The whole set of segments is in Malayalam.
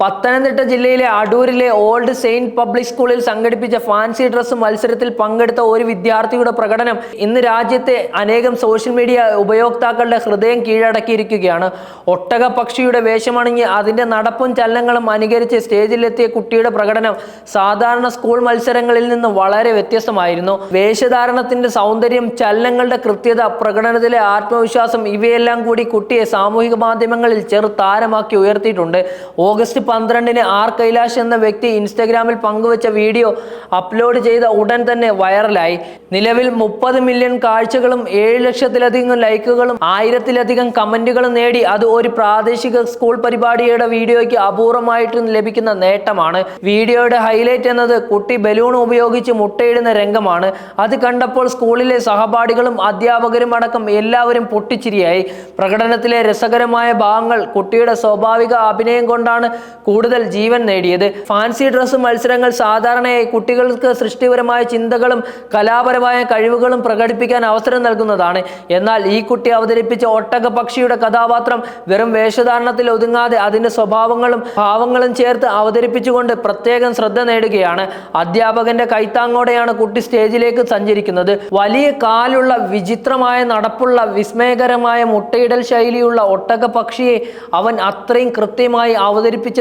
പത്തനംതിട്ട ജില്ലയിലെ അടൂരിലെ ഓൾഡ് സെയിന്റ് പബ്ലിക് സ്കൂളിൽ സംഘടിപ്പിച്ച ഫാൻസി ഡ്രസ് മത്സരത്തിൽ പങ്കെടുത്ത ഒരു വിദ്യാർത്ഥിയുടെ പ്രകടനം ഇന്ന് രാജ്യത്തെ അനേകം സോഷ്യൽ മീഡിയ ഉപയോക്താക്കളുടെ ഹൃദയം കീഴടക്കിയിരിക്കുകയാണ്. ഒട്ടക പക്ഷിയുടെ വേഷമണിഞ്ഞ് അതിന്റെ നടപ്പും ചലനങ്ങളും അനുകരിച്ച് സ്റ്റേജിലെത്തിയ കുട്ടിയുടെ പ്രകടനം സാധാരണ സ്കൂൾ മത്സരങ്ങളിൽ നിന്ന് വളരെ വ്യത്യസ്തമായിരുന്നു. വേഷധാരണത്തിന്റെ സൗന്ദര്യം ചലനങ്ങളുടെ കൃത്യത പ്രകടനത്തിലെ ആത്മവിശ്വാസം ഇവയെല്ലാം കൂടി കുട്ടിയെ സാമൂഹിക മാധ്യമങ്ങളിൽ ചെറു താരമാക്കി ഉയർത്തിയിട്ടുണ്ട്. ഓഗസ്റ്റ് പന്ത്രണ്ടിന് ആർ കൈലാഷ് എന്ന വ്യക്തി ഇൻസ്റ്റഗ്രാമിൽ പങ്കുവച്ച വീഡിയോ അപ്ലോഡ് ചെയ്ത ഉടൻ തന്നെ വൈറലായി. നിലവിൽ മുപ്പത് മില്യൺ കാഴ്ചകളും ഏഴ് ലക്ഷത്തിലധികം ലൈക്കുകളും ആയിരത്തിലധികം കമന്റുകളും നേടി. അത് ഒരു പ്രാദേശിക സ്കൂൾ പരിപാടിയുടെ വീഡിയോയ്ക്ക് അപൂർവമായിട്ടും ലഭിക്കുന്ന നേട്ടമാണ്. വീഡിയോയുടെ ഹൈലൈറ്റ് എന്നത് കുട്ടി ബലൂൺ ഉപയോഗിച്ച് മുട്ടയിടുന്ന രംഗമാണ്. അത് കണ്ടപ്പോൾ സ്കൂളിലെ സഹപാഠികളും അധ്യാപകരും അടക്കം എല്ലാവരും പൊട്ടിച്ചിരിയായി. പ്രകടനത്തിലെ രസകരമായ ഭാഗങ്ങൾ കുട്ടിയുടെ സ്വാഭാവിക അഭിനയം കൊണ്ടാണ് കൂടുതൽ ജീവൻ നേടിയത്. ഫാൻസി ഡ്രസ്സ് മത്സരങ്ങൾ സാധാരണയായി കുട്ടികൾക്ക് സൃഷ്ടിപരമായ ചിന്തകളും കലാപരമായ കഴിവുകളും പ്രകടിപ്പിക്കാൻ അവസരം നൽകുന്നതാണ്. എന്നാൽ ഈ കുട്ടി അവതരിപ്പിച്ച ഒട്ടക പക്ഷിയുടെ കഥാപാത്രം വെറും വേഷധാരണത്തിൽ ഒതുങ്ങാതെ അതിന്റെ സ്വഭാവങ്ങളും ഭാവങ്ങളും ചേർത്ത് അവതരിപ്പിച്ചുകൊണ്ട് പ്രത്യേകം ശ്രദ്ധ നേടുകയാണ്. അധ്യാപകന്റെ കൈത്താങ്ങോടെയാണ് കുട്ടി സ്റ്റേജിലേക്ക് സഞ്ചരിക്കുന്നത്. വലിയ കാലുള്ള വിചിത്രമായ നടപ്പുള്ള വിസ്മയകരമായ മുട്ടയിടൽ ശൈലിയുള്ള ഒട്ടക പക്ഷിയെ അവൻ അത്രയും കൃത്യമായി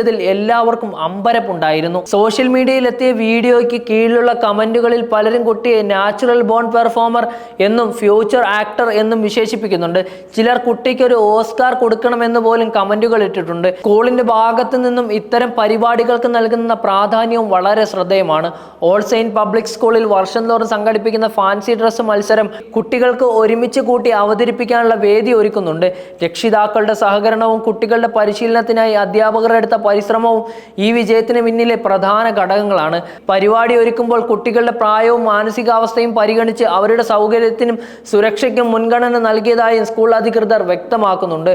അവതരിപ്പിച്ചതിൽ എല്ലാവർക്കും അമ്പരപ്പുണ്ടായിരുന്നു. സോഷ്യൽ മീഡിയയിൽ എത്തിയ വീഡിയോയ്ക്ക് കീഴിലുള്ള കമന്റുകളിൽ പലരും കുട്ടിയെ നാച്ചുറൽ ബോൺ പെർഫോമർ എന്നും ഫ്യൂച്ചർ ആക്ടർ എന്നും വിശേഷിപ്പിക്കുന്നുണ്ട്. ചിലർ കുട്ടിക്ക് ഒരു ഓസ്കാർ കൊടുക്കണമെന്ന് പോലും കമന്റുകൾ ഇട്ടിട്ടുണ്ട്. സ്കൂളിന്റെ ഭാഗത്തു നിന്നും ഇത്തരം പരിപാടികൾക്ക് നൽകുന്ന പ്രാധാന്യവും വളരെ ശ്രദ്ധേയമാണ്. ഓൾ സെയിന്റ് പബ്ലിക് സ്കൂളിൽ വർഷം തോറും സംഘടിപ്പിക്കുന്ന ഫാൻസി ഡ്രസ് മത്സരം കുട്ടികൾക്ക് ഒരുമിച്ച് കൂട്ടി അവതരിപ്പിക്കാനുള്ള വേദി ഒരുക്കുന്നുണ്ട്. രക്ഷിതാക്കളുടെ സഹകരണവും കുട്ടികളുടെ പരിശീലനത്തിനായി അധ്യാപകർ എടുത്ത പരിശ്രമവും ഈ വിജയത്തിന് പിന്നിലെ പ്രധാന ഘടകങ്ങളാണ്. പരിപാടി ഒരുക്കുമ്പോൾ കുട്ടികളുടെ പ്രായവും മാനസികാവസ്ഥയും പരിഗണിച്ച് അവരുടെ സൗകര്യത്തിനും സുരക്ഷയ്ക്കും മുൻഗണന നൽകിയതായും സ്കൂൾ അധികൃതർ വ്യക്തമാക്കുന്നുണ്ട്.